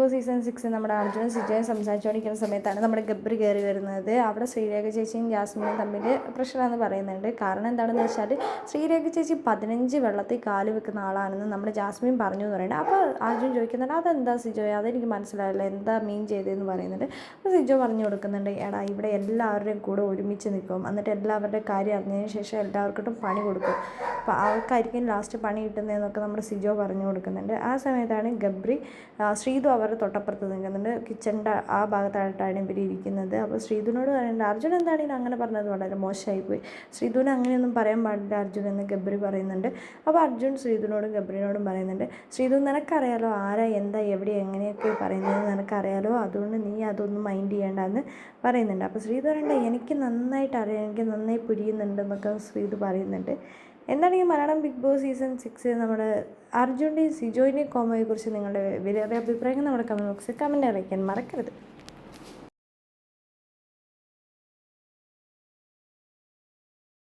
Boss season six നമ്മുടെ അർജുനും സിജയും സംസാരിച്ചുകൊണ്ടിരിക്കുന്ന സമയത്താണ് നമ്മുടെ ഗബ്രി കയറി വരുന്നത്. അവിടെ ശ്രീരേഖ ചേച്ചിയും ജാസ്മിനും തമ്മിൽ പ്രഷറാന്ന് പറയുന്നുണ്ട്. കാരണം എന്താണെന്ന് വെച്ചാൽ ശ്രീരേഖ ചേച്ചി പതിനഞ്ച് വെള്ളത്തിൽ കാൽ വെക്കുന്ന ആളാണെന്ന് നമ്മുടെ ജാസ്മിൻ പറഞ്ഞു എന്ന് പറയുന്നത് അപ്പോൾ അർജുൻ ചോദിക്കുന്നുണ്ട് അതെന്താ സിജോ? അതെനിക്ക് മനസ്സിലായില്ല. എന്താ മീൻ ചെയ്തതെന്ന് പറയുന്നുണ്ട്. അപ്പോൾ സിജോ പറഞ്ഞു കൊടുക്കുന്നുണ്ട് എടാ ഇവിടെ എല്ലാവരുടെയും കൂടെ ഒരുമിച്ച് നിൽക്കും. എന്നിട്ട് എല്ലാവരുടെ കാര്യം അറിഞ്ഞതിന് ശേഷം എല്ലാവർക്കും പണി കൊടുക്കും. അപ്പോൾ അവർക്കായിരിക്കും ലാസ്റ്റ് പണി കിട്ടുന്നതെന്നൊക്കെ നമ്മുടെ സിജോ പറഞ്ഞു കൊടുക്കുന്നുണ്ട്. ആ സമയത്താണ് ഗബ്രി ശ്രീതു ശ്രീതു അവരുടെ തൊട്ടപ്പുറത്ത് നിൽക്കുന്നുണ്ട്. കിച്ചണിന്റെ ആ ഭാഗത്തായിട്ടാണ് ഇവർ ഇരിക്കുന്നത്. അപ്പോൾ ശ്രീധുനോട് പറയുന്നുണ്ട് അർജുൻ എന്താണ് ഇതിന് അങ്ങനെ പറഞ്ഞത്? വളരെ മോശമായി പോയി. ശ്രീതുവിന് അങ്ങനെയൊന്നും പറയാൻ പാടില്ല അർജുൻ എന്ന് ഗബ്രി പറയുന്നുണ്ട്. അപ്പോൾ അർജുൻ ശ്രീധുനോടും ഗബ്രിനോടും പറയുന്നുണ്ട് ശ്രീധു നിനക്കറിയാലോ ആരാ എന്താ എവിടെ എങ്ങനെയൊക്കെ പറയുന്നത് നിനക്കറിയാലോ? അതുകൊണ്ട് നീ അതൊന്നും മൈൻഡ് ചെയ്യേണ്ടെന്ന് പറയുന്നുണ്ട്. അപ്പോൾ ശ്രീധു പറയണ്ട എനിക്ക് നന്നായിട്ട് അറിയാം എനിക്ക് നന്നായി പുരിയുന്നുണ്ടെന്നൊക്കെ ശ്രീധു പറയുന്നുണ്ട്. എന്താണെങ്കിൽ Malayalam big boss season six നമ്മുടെ അർജുന്റെയും സിജോയിന്റെയും കോമോയെക്കുറിച്ച് നിങ്ങളുടെ വിലയേറിയ അഭിപ്രായങ്ങൾ നമ്മുടെ കമന്റ് ബോക്സിൽ കമന്റ് അറിയിക്കാൻ മറക്കരുത്.